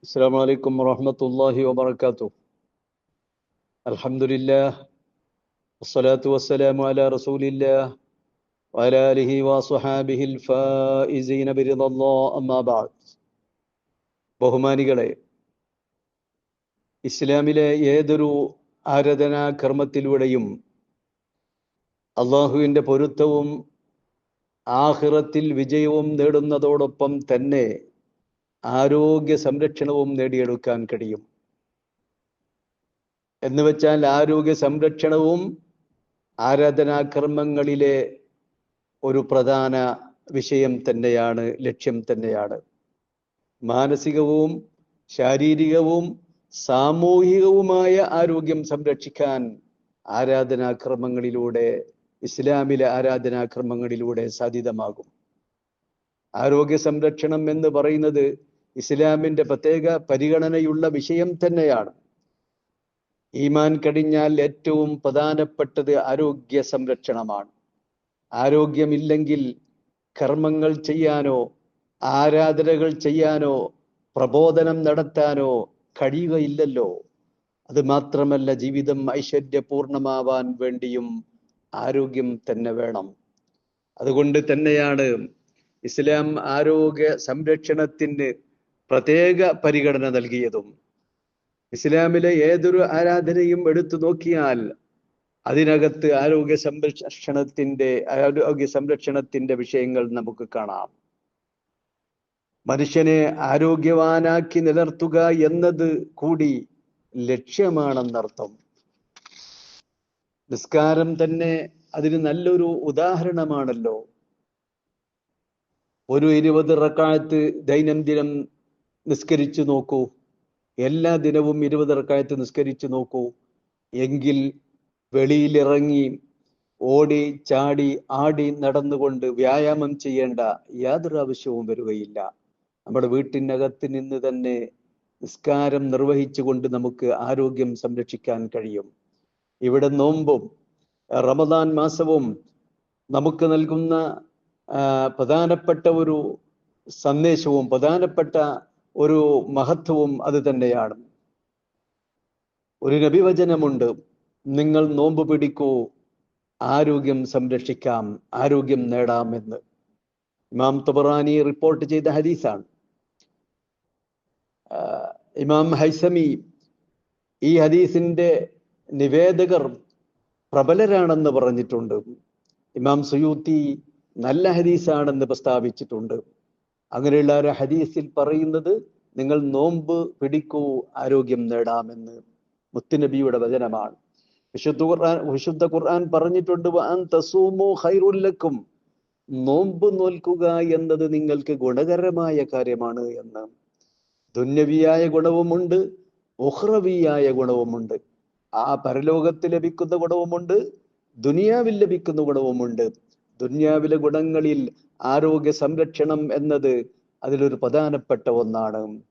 السلام عليكم ورحمة الله وبركاته الحمد لله والصلاة والسلام على رسول الله وعلى آله وصحابه الفائزين برضا الله أما بعد ബഹുമാനികളെ ഇസ്ലാമിലെ ഏതൊരു ആരാധനാ കർമ്മത്തിലൂടെയും അള്ളാഹുവിൻ്റെ പൊരുത്തവും ആഹിറത്തിൽ വിജയവും നേടുന്നതോടൊപ്പം തന്നെ ആരോഗ്യ സംരക്ഷണവും നേടിയെടുക്കാൻ കഴിയും. എന്ന് വെച്ചാൽ ആരോഗ്യ സംരക്ഷണവും ആരാധനാകർമ്മങ്ങളിലെ ഒരു പ്രധാന വിഷയം തന്നെയാണ് ലക്ഷ്യം തന്നെയാണ്. മാനസികവും ശാരീരികവും സാമൂഹികവുമായ ആരോഗ്യം സംരക്ഷിക്കാൻ ആരാധനാക്രമങ്ങളിലൂടെ ഇസ്ലാമിലെ ആരാധനാക്രമങ്ങളിലൂടെ സാധ്യതമാകും. ആരോഗ്യ സംരക്ഷണം എന്ന് പറയുന്നത് ഇസ്ലാമിന്റെ പ്രത്യേക പരിഗണനയുള്ള വിഷയം തന്നെയാണ്. ഈമാൻ കഴിഞ്ഞാൽ ഏറ്റവും പ്രധാനപ്പെട്ടത് ആരോഗ്യ സംരക്ഷണമാണ്. ആരോഗ്യമില്ലെങ്കിൽ കർമ്മങ്ങൾ ചെയ്യാനോ ആരാധനകൾ ചെയ്യാനോ പ്രബോധനം നടത്താനോ കഴിയുകയില്ലല്ലോ. അത് മാത്രമല്ല ജീവിതം ഐശ്വര്യപൂർണമാവാൻ വേണ്ടിയും ആരോഗ്യം തന്നെ വേണം. അതുകൊണ്ട് തന്നെയാണ് ഇസ്ലാം ആരോഗ്യ സംരക്ഷണത്തിന് പ്രത്യേക പരിഗണന നൽകിയതും ഇസ്ലാമിലെ ഏതൊരു ആരാധനയും എടുത്തു നോക്കിയാൽ അതിനകത്ത് ആരോഗ്യ സംരക്ഷണത്തിന്റെ ആരോഗ്യ സംരക്ഷണത്തിന്റെ വിഷയങ്ങൾ നമുക്ക് കാണാം. മനുഷ്യനെ ആരോഗ്യവാനാക്കി നിലർത്തുക എന്നത് കൂടി ലക്ഷ്യമാണെന്നർത്ഥം. നിസ്കാരം തന്നെ അതിന് നല്ലൊരു ഉദാഹരണമാണല്ലോ. ഒരു ഇരുപത് റക്കാലത്ത് ദൈനംദിനം നിസ്കരിച്ചു നോക്കൂ. എല്ലാ ദിനവും ഇരുപത് റക്കായത്ത് നിസ്കരിച്ചു നോക്കൂ. എങ്കിൽ വെളിയിലിറങ്ങി ഓടി ചാടി ആടി നടന്നുകൊണ്ട് വ്യായാമം ചെയ്യേണ്ട യാതൊരു ആവശ്യവും വരികയില്ല. നമ്മുടെ വീട്ടിനകത്ത് നിന്ന് തന്നെ നിസ്കാരം നിർവഹിച്ചുകൊണ്ട് നമുക്ക് ആരോഗ്യം സംരക്ഷിക്കാൻ കഴിയും. ഇവിടെ നോമ്പും റമദാൻ മാസവും നമുക്ക് നൽകുന്ന പ്രധാനപ്പെട്ട ഒരു സന്ദേശവും പ്രധാനപ്പെട്ട ഒരു മഹത്വവും അത് തന്നെയാണ്. ഒരു രവിവചനമുണ്ട് നിങ്ങൾ നോമ്പ് പിടിക്കൂ ആരോഗ്യം സംരക്ഷിക്കാം ആരോഗ്യം നേടാം എന്ന്. ഇമാം തബറാനി റിപ്പോർട്ട് ചെയ്ത ഹദീസാണ്. ഇമാം ഹൈസമി ഈ ഹദീസിന്റെ നിവേദകർ പ്രബലരാണെന്ന് പറഞ്ഞിട്ടുണ്ട്. ഇമാം സുയൂത്തി നല്ല ഹദീസാണെന്ന് പ്രസ്താവിച്ചിട്ടുണ്ട്. അങ്ങനെയുള്ള ഒരു ഹദീസിൽ പറയുന്നത് നിങ്ങൾ നോമ്പ് പിടിക്കൂ ആരോഗ്യം നേടാമെന്ന് മുത്തുനബിയുടെ വചനമാണ്. വിശുദ്ധ ഖുർആൻ വിശുദ്ധ ഖുർആൻ പറഞ്ഞിട്ടുണ്ട് ഖൈറുല്ലക്കും നോമ്പ് നോൽക്കുക എന്നത് നിങ്ങൾക്ക് ഗുണകരമായ കാര്യമാണ് എന്ന്. ദുന്യവിയായ ഗുണവുമുണ്ട് ഉഹ്റവിയായ ഗുണവുമുണ്ട്. ആ പരലോകത്ത് ലഭിക്കുന്ന ഗുണവുമുണ്ട് ദുനിയാവിൽ ലഭിക്കുന്ന ഗുണവുമുണ്ട്. ദുന്യാവിലെ ഗുണങ്ങളിൽ ആരോഗ്യ സംരക്ഷണം എന്നത് അതിലൊരു പ്രധാനപ്പെട്ട ഒന്നാണ്.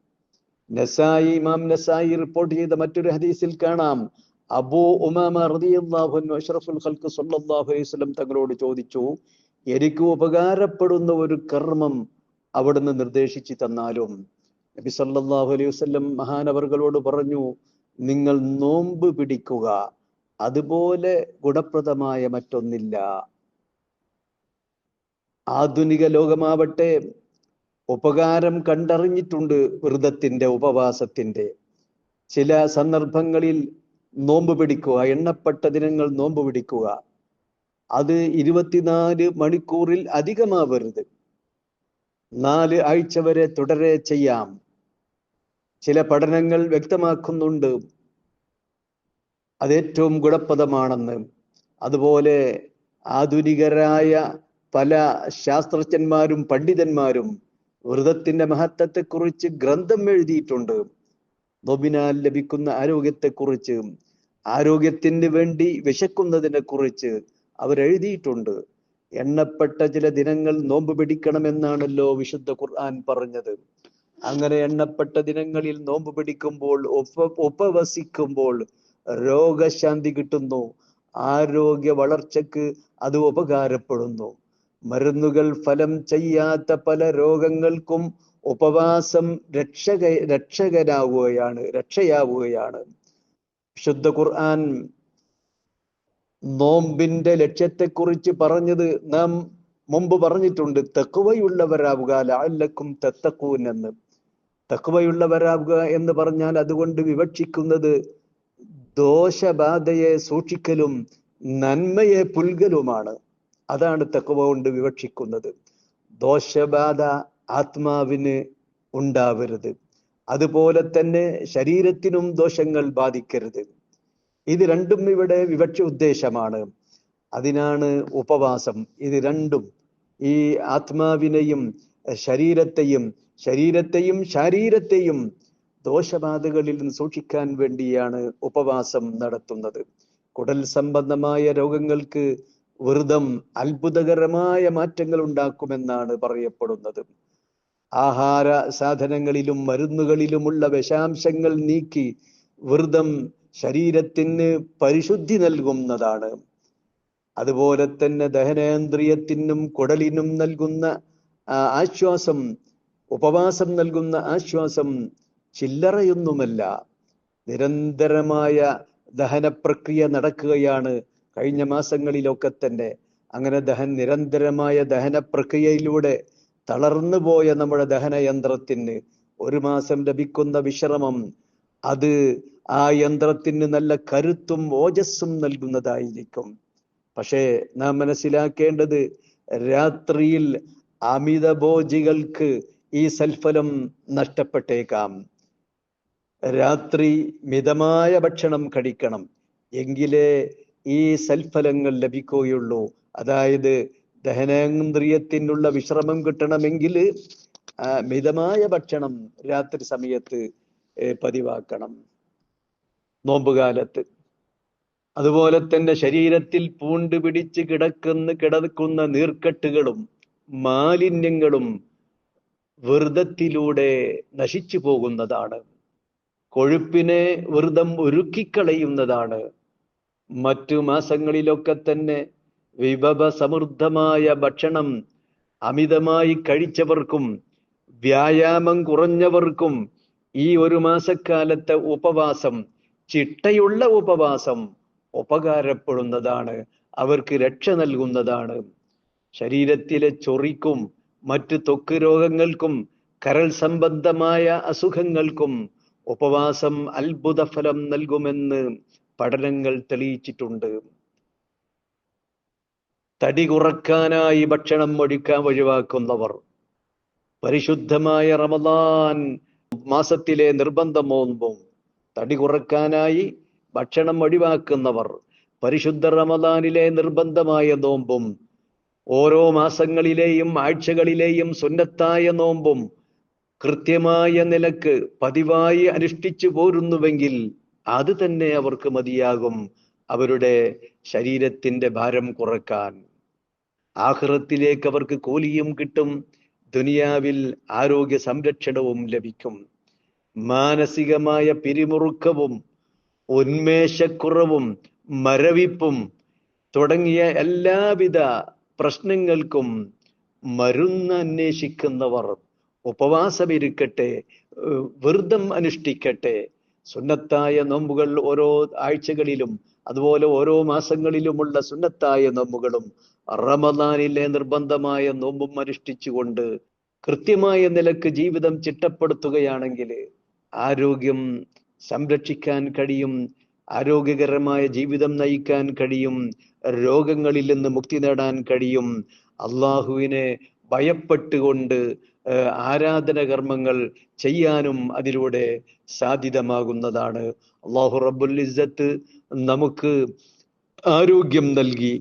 നസായി ഇമാം നസായി റിപ്പോർട്ട് ചെയ്ത മറ്റൊരു ഹദീസിൽ കാണാം. അബൂ ഉമാമ റളിയല്ലാഹു അഷ്റഫുൽ ഖൽഖ് സല്ലല്ലാഹു അലൈഹി വസല്ലം തങ്ങളോട് ചോദിച്ചു എനിക്ക് ഉപകാരപ്പെടുന്ന ഒരു കർമ്മം അവിടുന്ന് നിർദ്ദേശിച്ചു തന്നാലും? നബി സല്ലല്ലാഹു അലൈഹി വസല്ലം മഹാനവർകളോട് പറഞ്ഞു നിങ്ങൾ നോമ്പ് പിടിക്കുക. അതുപോലെ ഗുണപ്രദമായ മറ്റൊന്നില്ല. ആധുനിക ലോകമാവട്ടെ ഉപകാരം കണ്ടറിഞ്ഞിട്ടുണ്ട് വ്രതത്തിന്റെ ഉപവാസത്തിന്റെ. ചില സന്ദർഭങ്ങളിൽ നോമ്പ് പിടിക്കുക എണ്ണപ്പെട്ട ദിനങ്ങൾ നോമ്പ് പിടിക്കുക. അത് ഇരുപത്തിനാല് മണിക്കൂറിൽ അധികമാവരുത്. നാല് ആഴ്ച വരെ തുടരെ ചെയ്യാം. ചില പഠനങ്ങൾ വ്യക്തമാക്കുന്നുണ്ട്. അതേറ്റവും ഗുണപ്രദമാണെന്ന്. അതുപോലെ ആധുനികരായ പല ശാസ്ത്രജ്ഞന്മാരും പണ്ഡിതന്മാരും വ്രതത്തിന്റെ മഹത്വത്തെക്കുറിച്ച് ഗ്രന്ഥം എഴുതിയിട്ടുണ്ട്. നോബിനാൽ ലഭിക്കുന്ന ആരോഗ്യത്തെക്കുറിച്ച് ആരോഗ്യത്തിന് വേണ്ടി വിശക്കുന്നതിനെ കുറിച്ച് അവരെഴുതിയിട്ടുണ്ട് എണ്ണപ്പെട്ട ചില ദിനങ്ങൾ നോമ്പ് പിടിക്കണമെന്നാണല്ലോ വിശുദ്ധ ഖുർആൻ പറഞ്ഞത്. അങ്ങനെ എണ്ണപ്പെട്ട ദിനങ്ങളിൽ നോമ്പ് പിടിക്കുമ്പോൾ ഉപ ഉപവസിക്കുമ്പോൾ രോഗശാന്തി കിട്ടുന്നു. ആരോഗ്യ വളർച്ചക്ക് അത് ഉപകാരപ്പെടുന്നു. മരുന്നുകൾ ഫലം ചെയ്യാത്ത പല രോഗങ്ങൾക്കും ഉപവാസം രക്ഷക രക്ഷകനാവുകയാണ് രക്ഷയാവുകയാണ്. ശുദ്ധ ഖുർആൻ നോമ്പിന്റെ ലക്ഷ്യത്തെക്കുറിച്ച് പറഞ്ഞത് നാം മുമ്പ് പറഞ്ഞിട്ടുണ്ട് തെക്കുവയുള്ളവരാവുക ലാലക്കും തെത്തക്കൂൻ എന്ന് തക്കുവയുള്ളവരാവുക എന്ന് പറഞ്ഞാൽ അതുകൊണ്ട് വിവക്ഷിക്കുന്നത് ദോഷബാധയെ സൂക്ഷിക്കലും നന്മയെ പുൽകലുമാണ്. അതാണ് തെക്കുവ കൊണ്ട് വിവക്ഷിക്കുന്നത്. ദോഷബാധ ആത്മാവിന് ഉണ്ടാവരുത്. അതുപോലെ തന്നെ ശരീരത്തിനും ദോഷങ്ങൾ ബാധിക്കരുത്. ഇത് രണ്ടും ഇവിടെ വിവക്ഷ ഉദ്ദേശമാണ്. അതിനാണ് ഉപവാസം. ഇത് രണ്ടും ഈ ആത്മാവിനെയും ശരീരത്തെയും ശരീരത്തെയും ശരീരത്തെയും ദോഷബാധകളിൽ നിന്ന് സൂക്ഷിക്കാൻ വേണ്ടിയാണ് ഉപവാസം നടത്തുന്നത്. കുടൽ സംബന്ധമായ രോഗങ്ങൾക്ക് വ്രതം അത്ഭുതകരമായ മാറ്റങ്ങൾ ഉണ്ടാക്കുമെന്നാണ് പറയപ്പെടുന്നത്. ആഹാര സാധനങ്ങളിലും മരുന്നുകളിലുമുള്ള വിഷാംശങ്ങൾ നീക്കി വ്രതം ശരീരത്തിന് പരിശുദ്ധി നൽകുന്നതാണ്. അതുപോലെ തന്നെ ദഹനേന്ദ്രിയത്തിനും കുടലിനും നൽകുന്ന ആശ്വാസം ഉപവാസം നൽകുന്ന ആശ്വാസം ചില്ലറയൊന്നുമല്ല. നിരന്തരമായ ദഹന പ്രക്രിയ നടക്കുകയാണ് കഴിഞ്ഞ മാസങ്ങളിലൊക്കെ തന്നെ അങ്ങനെ ദഹൻ നിരന്തരമായ ദഹന പ്രക്രിയയിലൂടെ തളർന്നു പോയ നമ്മുടെ ദഹനയന്ത്രത്തിന് ഒരു മാസം ലഭിക്കുന്ന വിശ്രമം അത് ആ യന്ത്രത്തിന് നല്ല കരുത്തും ഓജസ്സും നൽകുന്നതായിരിക്കും. പക്ഷേ നാം മനസ്സിലാക്കേണ്ടത് രാത്രിയിൽ അമിതഭോജികൾക്ക് ഈ സൽഫലം നഷ്ടപ്പെട്ടേക്കാം. രാത്രി മിതമായ ഭക്ഷണം കഴിക്കണം. എങ്കിലേ ഈ സൽഫലങ്ങൾ ലഭിക്കുകയുള്ളൂ. അതായത് ദഹനേന്ദ്രിയത്തിനുള്ള വിശ്രമം കിട്ടണമെങ്കിൽ മിതമായ ഭക്ഷണം രാത്രി സമയത്ത് പതിവാക്കണം. നോമ്പുകാലത്ത്. അതുപോലെ തന്നെ ശരീരത്തിൽ പൂണ്ട് പിടിച്ച് കിടക്കുന്ന കിടക്കുന്ന നീർക്കെട്ടുകളും മാലിന്യങ്ങളും വ്രതത്തിലൂടെ നശിച്ചു പോകുന്നതാണ്. കൊഴുപ്പിനെ വ്രതം ഒരുക്കിക്കളയുന്നതാണ്. മറ്റു മാസങ്ങളിലൊക്കെ തന്നെ വിഭവ സമൃദ്ധമായ ഭക്ഷണം അമിതമായി കഴിച്ചവർക്കും വ്യായാമം കുറഞ്ഞവർക്കും ഈ ഒരു മാസക്കാലത്തെ ഉപവാസം ചിട്ടയുള്ള ഉപവാസം ഉപകാരപ്പെടുന്നതാണ്. അവർക്ക് രക്ഷ നൽകുന്നതാണ്. ശരീരത്തിലെ ചൊറിക്കും മറ്റു തൊക്ക് രോഗങ്ങൾക്കും കരൾ സംബന്ധമായ അസുഖങ്ങൾക്കും ഉപവാസം അത്ഭുത ഫലം നൽകുമെന്ന് പഠനങ്ങൾ തെളിയിച്ചിട്ടുണ്ട്. തടി കുറക്കാനായി ഭക്ഷണം ഒഴിക്കാൻ ഒഴിവാക്കുന്നവർ പരിശുദ്ധമായ റമദാൻ മാസത്തിലെ നിർബന്ധം നോമ്പും തടി കുറക്കാനായി ഭക്ഷണം ഒഴിവാക്കുന്നവർ പരിശുദ്ധ റമദാനിലെ നിർബന്ധമായ നോമ്പും ഓരോ മാസങ്ങളിലെയും ആഴ്ചകളിലെയും സുന്നത്തായ നോമ്പും കൃത്യമായ നിലയ്ക്ക് പതിവായി അനുഷ്ഠിച്ചു പോരുന്നുവെങ്കിൽ അത് തന്നെ അവർക്ക് മതിയാകും അവരുടെ ശരീരത്തിന്റെ ഭാരം കുറയ്ക്കാൻ. ആഹ്റത്തിലേക്ക് അവർക്ക് കൂലിയും കിട്ടും ദുനിയാവിൽ ആരോഗ്യ സംരക്ഷണവും ലഭിക്കും. മാനസികമായ പിരിമുറുക്കവും ഉന്മേഷക്കുറവും മരവിപ്പും തുടങ്ങിയ എല്ലാവിധ പ്രശ്നങ്ങൾക്കും മരുന്ന് അന്വേഷിക്കുന്നവർ ഉപവാസമിരിക്കട്ടെ വ്രതം അനുഷ്ഠിക്കട്ടെ സുന്നത്തായ നോമ്പുകൾ ഓരോ ആഴ്ചകളിലും അതുപോലെ ഓരോ മാസങ്ങളിലുമുള്ള സുന്നത്തായ നോമ്പുകളും റമദാനിലെ നിർബന്ധമായ നോമ്പും അനുഷ്ഠിച്ചുകൊണ്ട് കൃത്യമായ നിലയ്ക്ക് ജീവിതം ചിട്ടപ്പെടുത്തുകയാണെങ്കിൽ ആരോഗ്യം സംരക്ഷിക്കാൻ കഴിയും ആരോഗ്യകരമായ ജീവിതം നയിക്കാൻ കഴിയും രോഗങ്ങളിൽ നിന്ന് മുക്തി നേടാൻ കഴിയും. അള്ളാഹുവിനെ ഭയപ്പെട്ടുകൊണ്ട് ആരാധന കർമ്മങ്ങൾ ചെയ്യാനും അതിലൂടെ സാധ്യതമാകുന്നതാണ്. അള്ളാഹു റബ്ബുൽ ഇസ്സത്ത് നമുക്ക് ആരോഗ്യം നൽകി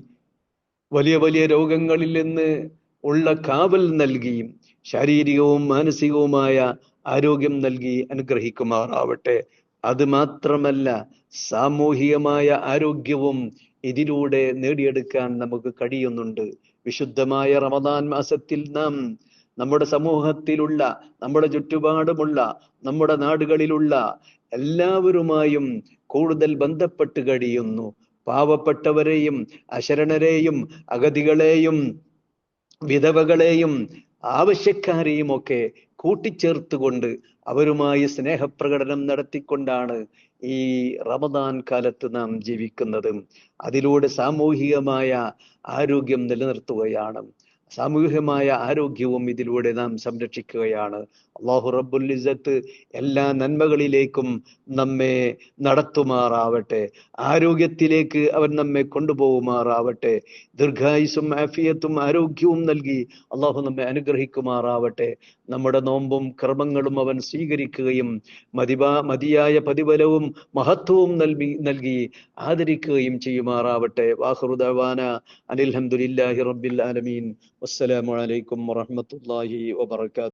വലിയ വലിയ രോഗങ്ങളിൽ നിന്ന് ഉള്ള കാവൽ നൽകി ശാരീരികവും മാനസികവുമായ ആരോഗ്യം നൽകി അനുഗ്രഹിക്കുമാറാവട്ടെ. അത് മാത്രമല്ല സാമൂഹികമായ ആരോഗ്യവും ഇതിലൂടെ നേടിയെടുക്കാൻ നമുക്ക് കഴിയുന്നുണ്ട്. വിശുദ്ധമായ റമദാൻ മാസത്തിൽ നാം നമ്മുടെ സമൂഹത്തിലുള്ള നമ്മുടെ ചുറ്റുപാടുമുള്ള നമ്മുടെ നാടുകളിലുള്ള എല്ലാവരുമായും കൂടുതൽ ബന്ധപ്പെട്ട് കഴിയുന്നു. പാവപ്പെട്ടവരെയും അശരണരെയും അഗതികളെയും വിധവകളെയും ആവശ്യക്കാരെയും ഒക്കെ കൂട്ടിച്ചേർത്തുകൊണ്ട് അവരുമായി സ്നേഹപ്രകടനം നടത്തിക്കൊണ്ടാണ് ഈ റമദാൻ കാലത്ത് നാം ജീവിക്കുന്നത് അതിലൂടെ സാമൂഹികമായ ആരോഗ്യം നിലനിർത്തുകയാണ്. സാമൂഹികമായ ആരോഗ്യവും ഇതിലൂടെ നാം സംരക്ഷിക്കുകയാണ്. അള്ളാഹു റബ്ബുൽ ഇസ്സത്ത് എല്ലാ നന്മകളിലേക്കും നമ്മെ നടത്തുമാറാവട്ടെ. ആരോഗ്യത്തിലേക്ക് അവൻ നമ്മെ കൊണ്ടുപോകുമാറാവട്ടെ ദീർഘായുസും ആഫിയത്തും ആരോഗ്യവും നൽകി അള്ളാഹു നമ്മെ അനുഗ്രഹിക്കുമാറാവട്ടെ. നമ്മുടെ നോമ്പും കർമ്മങ്ങളും അവൻ സ്വീകരിക്കുകയും മതിവാ മതിയായ പ്രതിഫലവും മഹത്വവും നൽകി നൽകി ആദരിക്കുകയും ചെയ്യുമാറാവട്ടെ. വാഹുറുദാന അനിൽഹമുല്ലാഹി റബ്ബിൽ ആലമീൻ. വസ്സലാമു അലൈക്കും വറഹ്മത്തുള്ളാഹി വബറകാതുഹു.